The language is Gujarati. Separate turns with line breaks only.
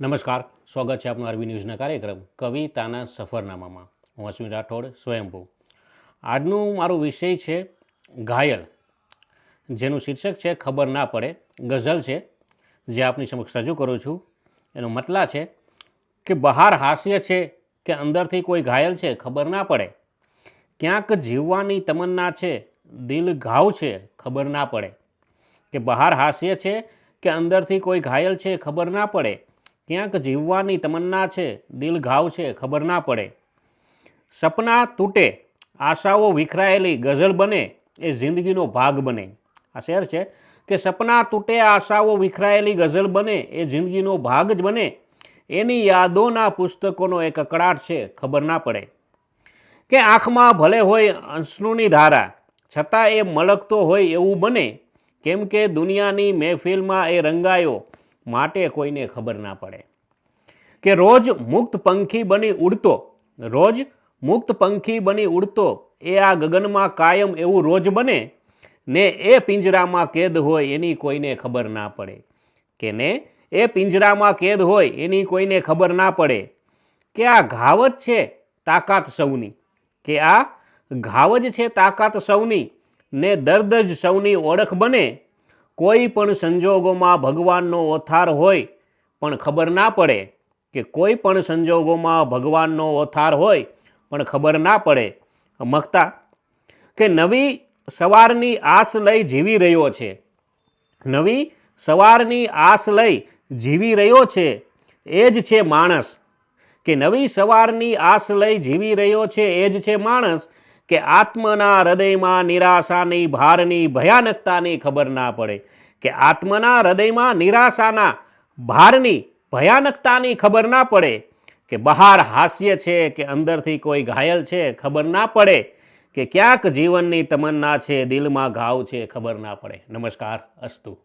નમસ્કાર, સ્વાગત છે આપનું આરબી ન્યૂઝના કાર્યક્રમ કવિતાના સફરનામામાં. હું અશ્વિન રાઠોડ, સ્વયંભૂ. આજનું મારો વિષય છે ઘાયલ. જેનું શીર્ષક છે, ખબર ના પડે ગઝલ છે, જે આપની સમક્ષ રજૂ કરું છું. એનો મતલા છે કે બહાર હાસ્ય છે કે અંદરથી કોઈ ઘાયલ છે, ખબર ના પડે. ક્યાંક જીવવાની તમન્ના છે, દિલ ઘાવ છે, ખબર ના પડે. કે બહાર હાસ્ય છે કે અંદરથી કોઈ ઘાયલ છે, ખબર ના પડે. ક્યાંક જીવવાની તમન્ના છે, દિલ ઘાવ છે, ખબર ના પડે. સપના તૂટે, આશાઓ વિખરાયેલી ગઝલ બને, એ જિંદગીનો ભાગ બને. આ શેર છે કે સપના તૂટે, આશાઓ વિખરાયેલી ગઝલ બને, એ જિંદગીનો ભાગ જ બને. એની યાદોના પુસ્તકોનો એક અકળાટ છે, ખબર ના પડે. કે આંખમાં ભલે હોય અંશનુની ધારા, છતાં એ મલકતો હોય એવું બને. કેમ કે દુનિયાની મહેફિલમાં એ રંગાયો માટે કોઈને ખબર ના પડે. કે રોજ મુક્ત પંખી બની ઉડતો, રોજ મુક્ત પંખી બની ઉડતો, એ આ ગગનમાં કાયમ એવું રોજ બને, ને એ પિંજરામાં કેદ હોય એની કોઈને ખબર ના પડે. કે ને એ પિંજરામાં કેદ હોય એની કોઈને ખબર ના પડે. કે આ ઘાવ જ છે તાકાત સૌની, કે આ ઘાવ જ છે તાકાત સૌની, ને દર્દ જ સૌની ઓળખ બને કોઈ પણ સંજોગોમાં ભગવાનનો ઓથાર હોય, પણ ખબર ના પડે કે કોઈ પણ સંજોગોમાં ભગવાનનો ઓથાર હોય, પણ ખબર ના પડે. મગતા કે નવી સવારની આસ લઈ જીવી રહ્યો છે. નવી સવારની આસ લઈ જીવી રહ્યો છે, એ જ છે માણસ. કે નવી સવારની આસ લઈ જીવી રહ્યો છે, એ જ છે માણસ. કે આત્મના હૃદયમાં નિરાશાની ભારની ભયાનકતાની ખબર ના પડે. કે આત્મના હૃદયમાં નિરાશાના ભારની ભયાનકતાની ખબર ના પડે. કે બહાર હાસ્ય છે કે અંદરથી કોઈ ઘાયલ છે ખબર ના પડે. કે ક્યાંક જીવનની તમન્ના છે, દિલમાં ઘાવ છે ખબર ના પડે. નમસ્કાર, અસ્તુ.